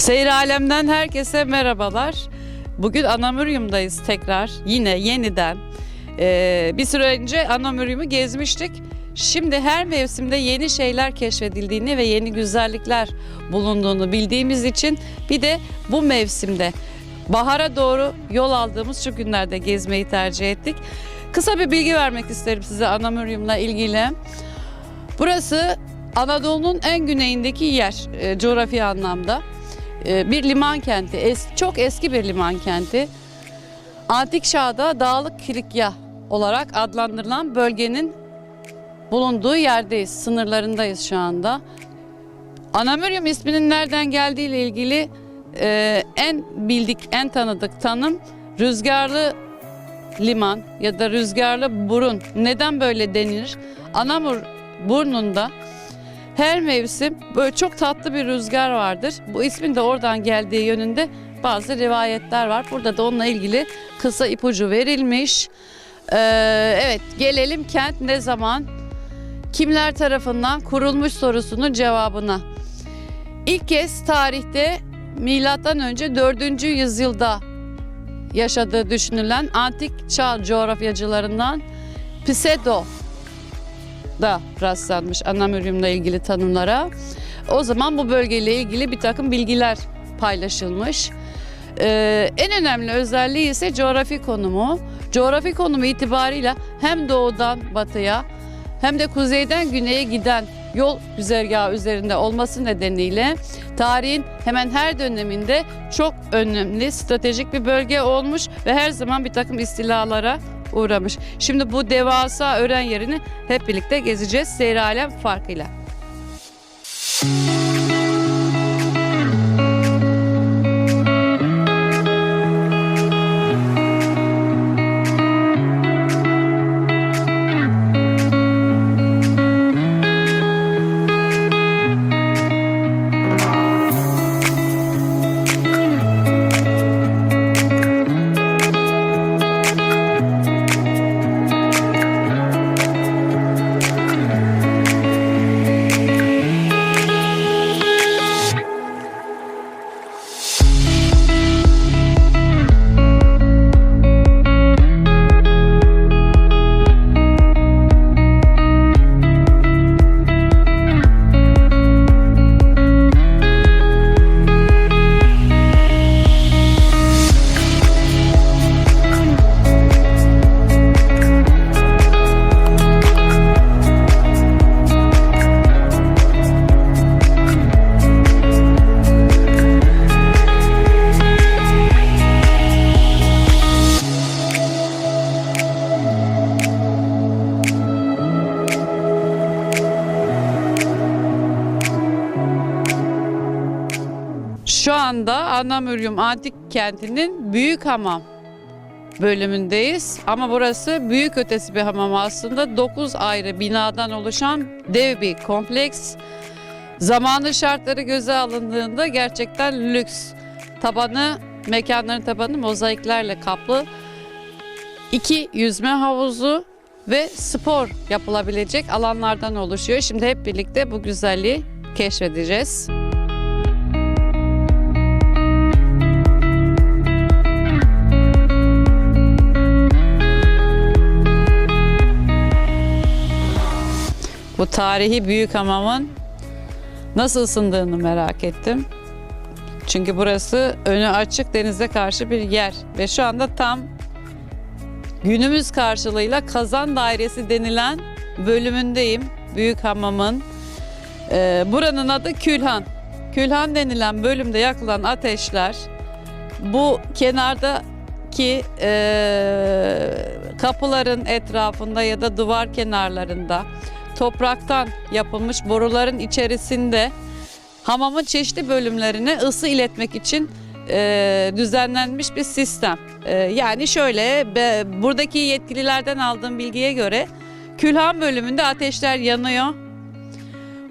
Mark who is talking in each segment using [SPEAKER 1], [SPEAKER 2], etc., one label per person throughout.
[SPEAKER 1] Seyir Alem'den herkese merhabalar. Bugün Anamurium'dayız tekrar. Yine yeniden. Ee, bir süre önce Anamurium'u gezmiştik. Şimdi her mevsimde yeni şeyler keşfedildiğini ve yeni güzellikler bulunduğunu bildiğimiz için bir de bu mevsimde bahara doğru yol aldığımız şu günlerde gezmeyi tercih ettik. Kısa bir bilgi vermek isterim size Anamurium'la ilgili. Burası Anadolu'nun en güneyindeki yer e, coğrafi anlamda. E, bir liman kenti, es- çok eski bir liman kenti. Antik çağda Dağlık Kilikya olarak adlandırılan bölgenin bulunduğu yerdeyiz, sınırlarındayız şu anda. Anamurium isminin nereden geldiği ilgili e, en bildik, en tanıdık tanım rüzgarlı liman ya da rüzgarlı burun. Neden böyle denilir? Anamur burnunda her mevsim böyle çok tatlı bir rüzgar vardır. Bu ismin de oradan geldiği yönünde bazı rivayetler var. Burada da onunla ilgili kısa ipucu verilmiş. Ee, evet gelelim kent ne zaman, kimler tarafından kurulmuş sorusunun cevabına. İlk kez tarihte milattan önce 4. yüzyılda yaşadığı düşünülen antik çağ coğrafyacılarından Pisedo da rastlanmış Anamurium'la ilgili tanımlara. O zaman bu bölgeyle ilgili bir takım bilgiler paylaşılmış. Ee, en önemli özelliği ise coğrafi konumu. Coğrafi konumu itibarıyla hem doğudan batıya hem de kuzeyden güneye giden yol güzergahı üzerinde olması nedeniyle tarihin hemen her döneminde çok önemli stratejik bir bölge olmuş ve her zaman bir takım istilalara uğramış. Şimdi bu devasa öğren yerini hep birlikte gezeceğiz seyir alem farkıyla. Şu Anamurium Antik Kenti'nin Büyük Hamam bölümündeyiz. Ama burası büyük ötesi bir hamam aslında. 9 ayrı binadan oluşan dev bir kompleks. Zamanı şartları göze alındığında gerçekten lüks. Tabanı, mekanların tabanı mozaiklerle kaplı. İki yüzme havuzu ve spor yapılabilecek alanlardan oluşuyor. Şimdi hep birlikte bu güzelliği keşfedeceğiz. Bu tarihi büyük hamamın nasıl ısındığını merak ettim. Çünkü burası önü açık denize karşı bir yer ve şu anda tam günümüz karşılığıyla kazan dairesi denilen bölümündeyim. Büyük hamamın. Ee, buranın adı Külhan. Külhan denilen bölümde yakılan ateşler bu kenardaki e, kapıların etrafında ya da duvar kenarlarında topraktan yapılmış boruların içerisinde hamamın çeşitli bölümlerine ısı iletmek için e, düzenlenmiş bir sistem. E, yani şöyle be- buradaki yetkililerden aldığım bilgiye göre külhan bölümünde ateşler yanıyor.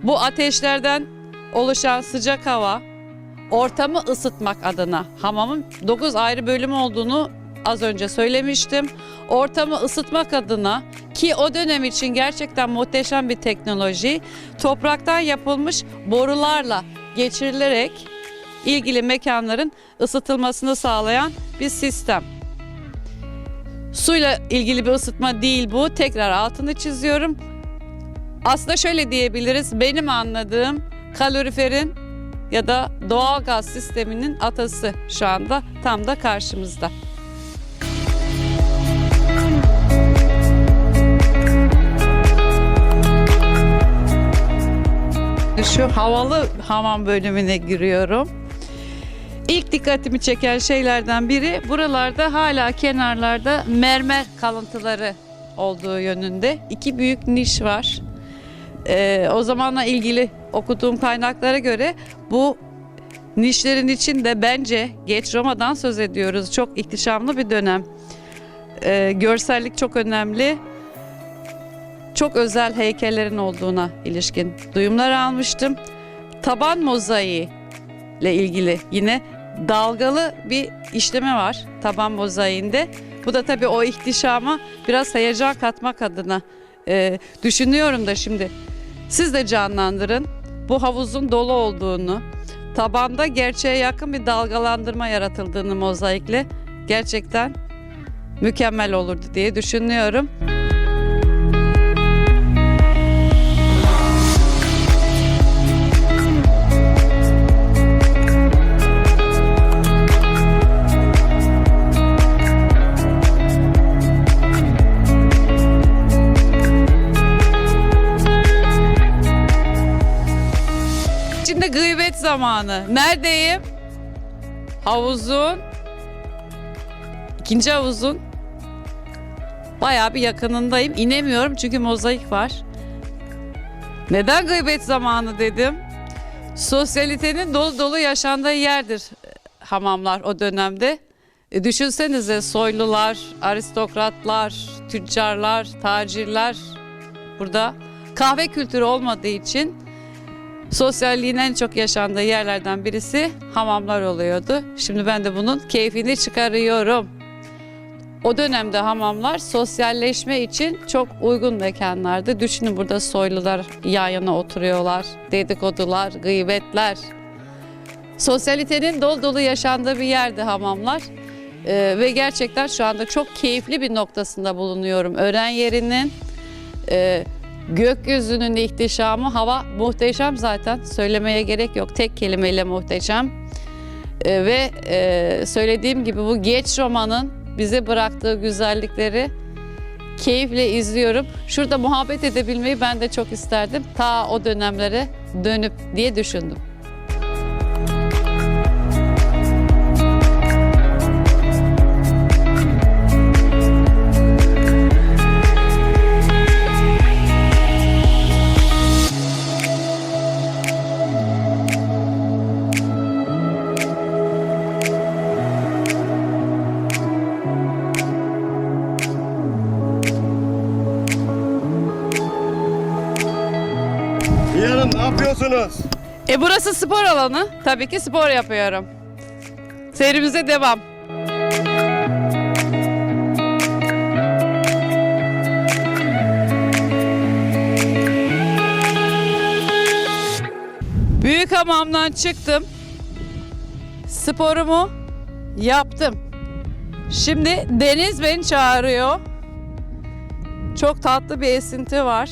[SPEAKER 1] Bu ateşlerden oluşan sıcak hava ortamı ısıtmak adına hamamın 9 ayrı bölüm olduğunu az önce söylemiştim. Ortamı ısıtmak adına ki o dönem için gerçekten muhteşem bir teknoloji topraktan yapılmış borularla geçirilerek ilgili mekanların ısıtılmasını sağlayan bir sistem. Suyla ilgili bir ısıtma değil bu. Tekrar altını çiziyorum. Aslında şöyle diyebiliriz. Benim anladığım kaloriferin ya da doğal gaz sisteminin atası şu anda tam da karşımızda. Şu havalı hamam bölümüne giriyorum. İlk dikkatimi çeken şeylerden biri buralarda hala kenarlarda mermer kalıntıları olduğu yönünde. iki büyük niş var. Ee, o zamanla ilgili okuduğum kaynaklara göre bu nişlerin içinde bence geç Roma'dan söz ediyoruz. Çok ihtişamlı bir dönem. Ee, görsellik çok önemli. Çok özel heykellerin olduğuna ilişkin duyumlar almıştım. Taban mozaiği ile ilgili yine dalgalı bir işleme var taban mozaiğinde. Bu da tabii o ihtişama biraz heyecan katmak adına e, düşünüyorum da şimdi. Siz de canlandırın. Bu havuzun dolu olduğunu, tabanda gerçeğe yakın bir dalgalandırma yaratıldığını mozaikle gerçekten mükemmel olurdu diye düşünüyorum. Zamanı. Neredeyim? Havuzun ikinci havuzun bayağı bir yakınındayım. İnemiyorum çünkü mozaik var. Neden gıybet zamanı dedim? Sosyalitenin dolu dolu yaşandığı yerdir e, hamamlar o dönemde. E, düşünsenize soylular, aristokratlar, tüccarlar, tacirler burada kahve kültürü olmadığı için sosyalliğin en çok yaşandığı yerlerden birisi hamamlar oluyordu. Şimdi ben de bunun keyfini çıkarıyorum. O dönemde hamamlar sosyalleşme için çok uygun mekanlardı. Düşünün burada soylular yan yana oturuyorlar, dedikodular, gıybetler. Sosyalitenin dolu dolu yaşandığı bir yerdi hamamlar. Ee, ve gerçekten şu anda çok keyifli bir noktasında bulunuyorum. Öğren yerinin, e, gökyüzünün ihtişamı, hava muhteşem zaten. Söylemeye gerek yok. Tek kelimeyle muhteşem. Ee, ve e, söylediğim gibi bu geç romanın bize bıraktığı güzellikleri keyifle izliyorum. Şurada muhabbet edebilmeyi ben de çok isterdim. Ta o dönemlere dönüp diye düşündüm.
[SPEAKER 2] Yapıyorsunuz?
[SPEAKER 1] E burası spor alanı. Tabii ki spor yapıyorum. Serimize devam. Büyük hamamdan çıktım. Sporumu yaptım. Şimdi deniz beni çağırıyor. Çok tatlı bir esinti var.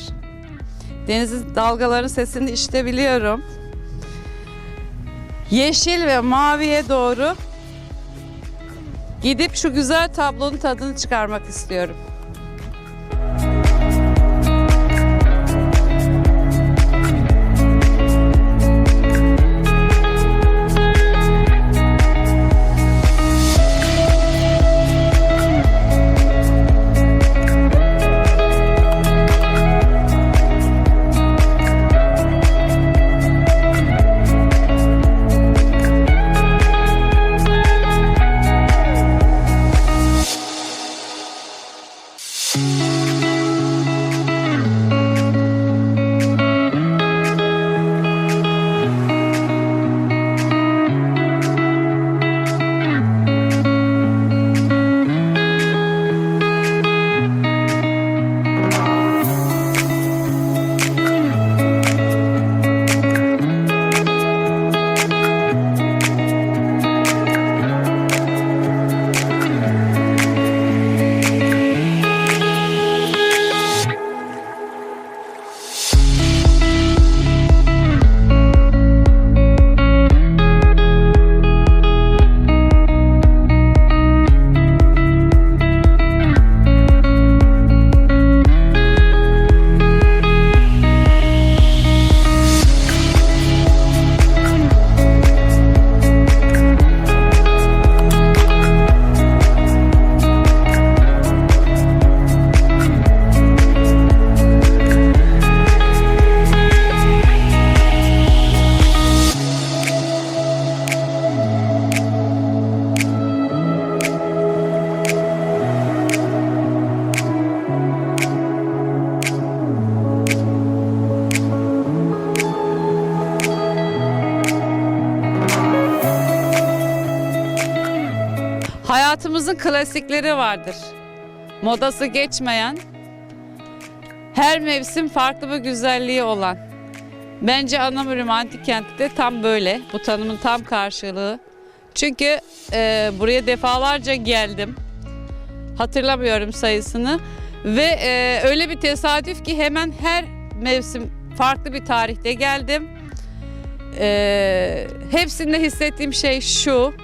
[SPEAKER 1] Denizin dalgaların sesini işitebiliyorum. Yeşil ve maviye doğru gidip şu güzel tablonun tadını çıkarmak istiyorum. Klasikleri vardır. Modası geçmeyen, her mevsim farklı bir güzelliği olan. Bence Anamurum Antik Kenti de tam böyle. Bu tanımın tam karşılığı. Çünkü e, buraya defalarca geldim. Hatırlamıyorum sayısını. Ve e, öyle bir tesadüf ki hemen her mevsim farklı bir tarihte geldim. E, hepsinde hissettiğim şey şu.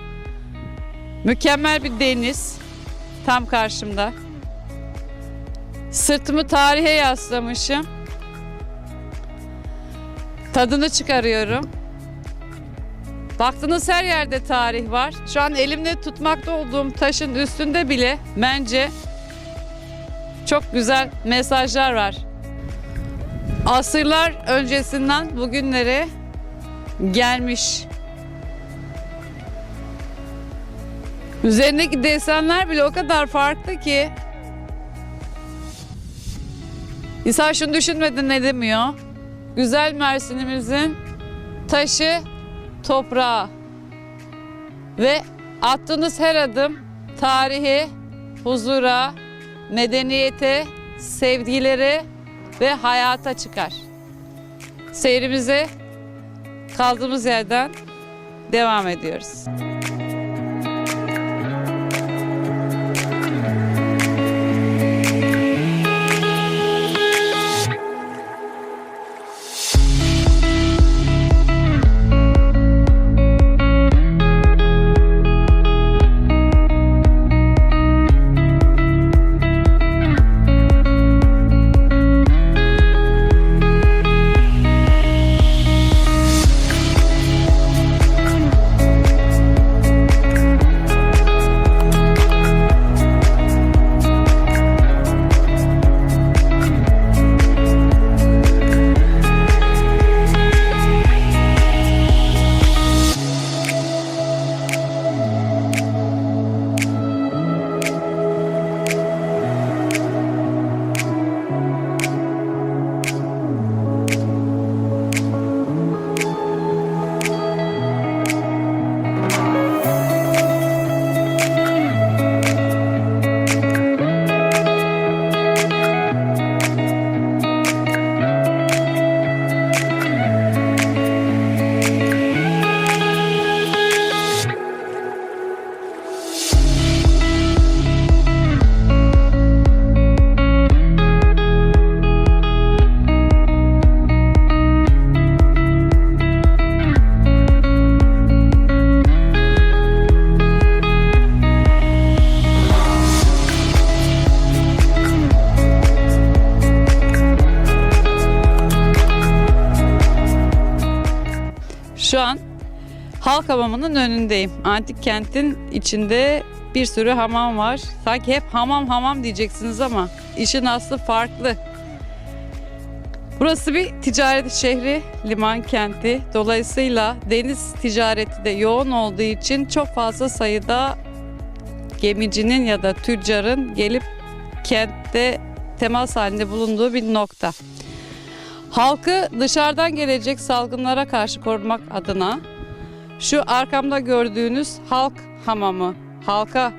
[SPEAKER 1] Mükemmel bir deniz tam karşımda. Sırtımı tarihe yaslamışım. Tadını çıkarıyorum. Baktığınız her yerde tarih var. Şu an elimde tutmakta olduğum taşın üstünde bile bence çok güzel mesajlar var. Asırlar öncesinden bugünlere gelmiş. Üzerindeki desenler bile o kadar farklı ki İnsan şunu düşünmeden ne demiyor? Güzel Mersin'imizin taşı, toprağı ve attığınız her adım tarihi, huzura, medeniyete, sevgilere ve hayata çıkar. Seyrimize kaldığımız yerden devam ediyoruz. Halk hamamının önündeyim. Antik kentin içinde bir sürü hamam var. Sanki hep hamam hamam diyeceksiniz ama işin aslı farklı. Burası bir ticaret şehri, liman kenti. Dolayısıyla deniz ticareti de yoğun olduğu için çok fazla sayıda gemicinin ya da tüccarın gelip kentte temas halinde bulunduğu bir nokta. Halkı dışarıdan gelecek salgınlara karşı korumak adına şu arkamda gördüğünüz halk hamamı halka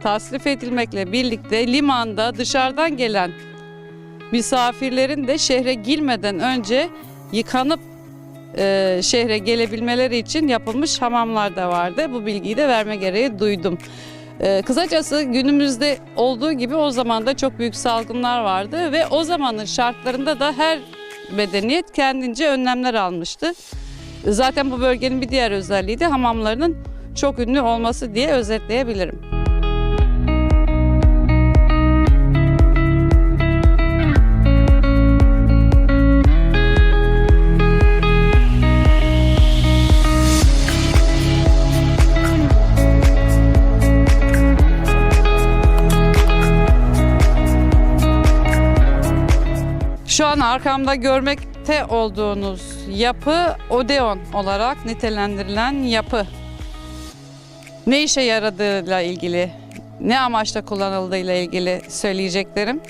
[SPEAKER 1] tasrif edilmekle birlikte limanda dışarıdan gelen misafirlerin de şehre girmeden önce yıkanıp e, şehre gelebilmeleri için yapılmış hamamlar da vardı. Bu bilgiyi de verme gereği duydum. E, kısacası günümüzde olduğu gibi o zaman da çok büyük salgınlar vardı ve o zamanın şartlarında da her medeniyet kendince önlemler almıştı. Zaten bu bölgenin bir diğer özelliği de hamamlarının çok ünlü olması diye özetleyebilirim. Şu an arkamda görmekte olduğunuz yapı Odeon olarak nitelendirilen yapı. Ne işe yaradığıyla ilgili, ne amaçla kullanıldığıyla ilgili söyleyeceklerim.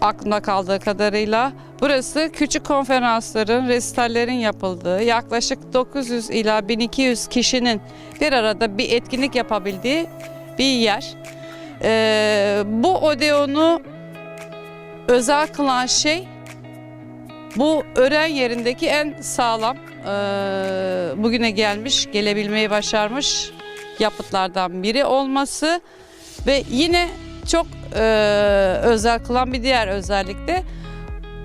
[SPEAKER 1] Aklımda kaldığı kadarıyla burası küçük konferansların, resitallerin yapıldığı, yaklaşık 900 ila 1200 kişinin bir arada bir etkinlik yapabildiği bir yer. Ee, bu Odeon'u özel kılan şey bu ören yerindeki en sağlam e, bugüne gelmiş, gelebilmeyi başarmış yapıtlardan biri olması ve yine çok e, özel kılan bir diğer özellik de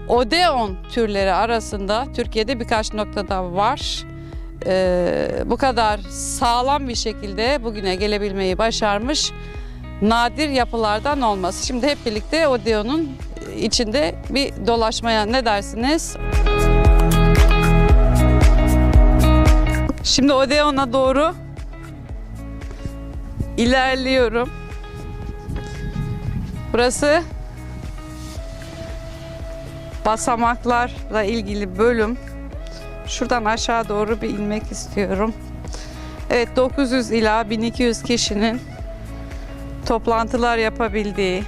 [SPEAKER 1] Odeon türleri arasında Türkiye'de birkaç noktada var. E, bu kadar sağlam bir şekilde bugüne gelebilmeyi başarmış nadir yapılardan olması. Şimdi hep birlikte Odeon'un içinde bir dolaşmaya ne dersiniz? Şimdi Odeon'a doğru ilerliyorum. Burası basamaklarla ilgili bölüm. Şuradan aşağı doğru bir inmek istiyorum. Evet 900 ila 1200 kişinin toplantılar yapabildiği,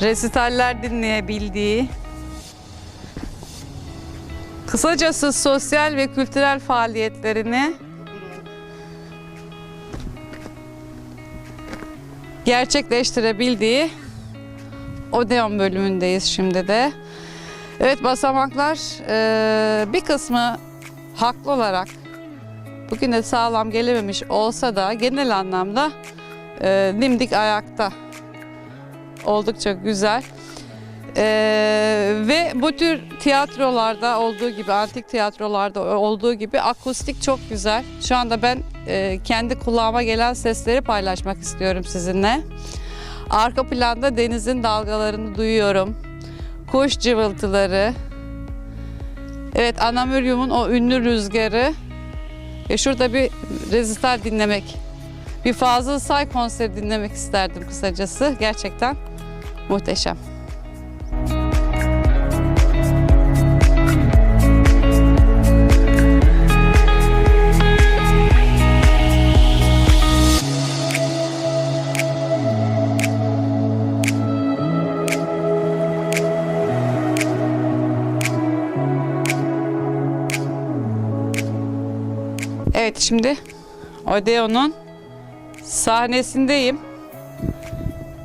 [SPEAKER 1] resitaller dinleyebildiği, kısacası sosyal ve kültürel faaliyetlerini gerçekleştirebildiği Odeon bölümündeyiz şimdi de. Evet basamaklar eee, bir kısmı haklı olarak bugüne sağlam gelememiş olsa da genel anlamda dimdik ayakta oldukça güzel. Eee, ve bu tür tiyatrolarda olduğu gibi, antik tiyatrolarda olduğu gibi akustik çok güzel. Şu anda ben eee, kendi kulağıma gelen sesleri paylaşmak istiyorum sizinle. Arka planda denizin dalgalarını duyuyorum. Kuş cıvıltıları. Evet, Anamurium'un o ünlü rüzgarı. Ve şurada bir rezital dinlemek, bir Fazıl Say konseri dinlemek isterdim kısacası. Gerçekten muhteşem. Evet şimdi Odeon'un sahnesindeyim.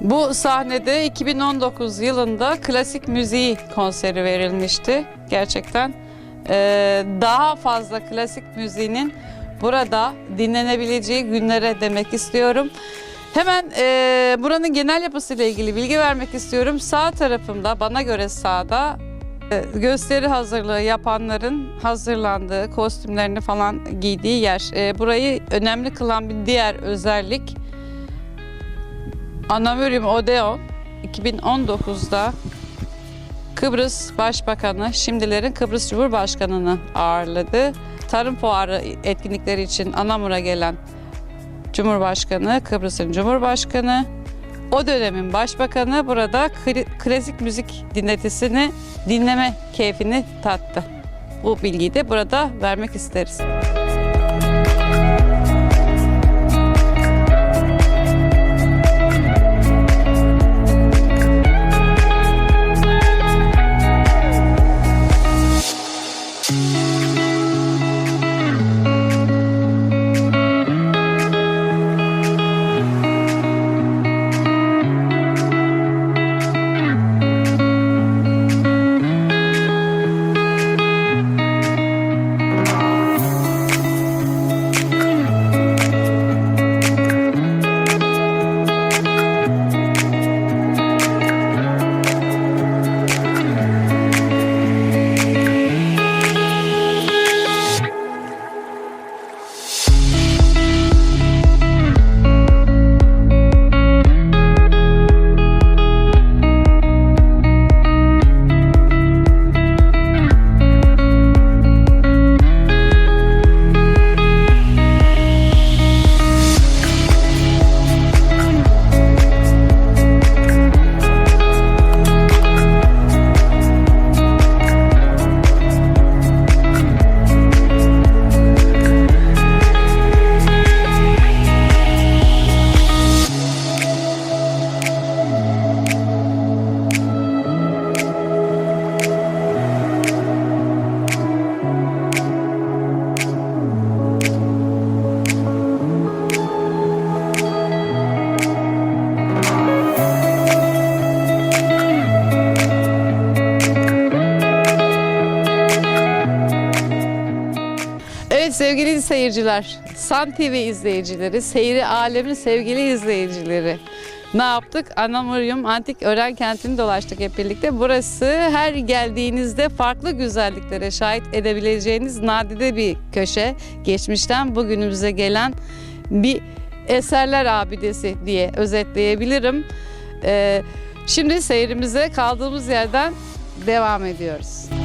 [SPEAKER 1] Bu sahnede 2019 yılında klasik müziği konseri verilmişti. Gerçekten eee, daha fazla klasik müziğinin burada dinlenebileceği günlere demek istiyorum. Hemen eee, buranın genel yapısıyla ilgili bilgi vermek istiyorum. Sağ tarafımda bana göre sağda e, gösteri hazırlığı yapanların hazırlandığı, kostümlerini falan giydiği yer. E, burayı önemli kılan bir diğer özellik Anamurium Odeon 2019'da Kıbrıs Başbakanı, şimdilerin Kıbrıs Cumhurbaşkanı'nı ağırladı. Tarım fuarı etkinlikleri için Anamur'a gelen Cumhurbaşkanı, Kıbrıs'ın Cumhurbaşkanı, o dönemin başbakanı burada klasik müzik dinletisini dinleme keyfini tattı. Bu bilgiyi de burada vermek isteriz. Sevgili seyirciler, San TV izleyicileri, Seyri Alemin sevgili izleyicileri. Ne yaptık? Anamurium Antik Ören Kenti'ni dolaştık hep birlikte. Burası her geldiğinizde farklı güzelliklere şahit edebileceğiniz nadide bir köşe. Geçmişten bugünümüze gelen bir eserler abidesi diye özetleyebilirim. Ee, şimdi seyrimize kaldığımız yerden devam ediyoruz.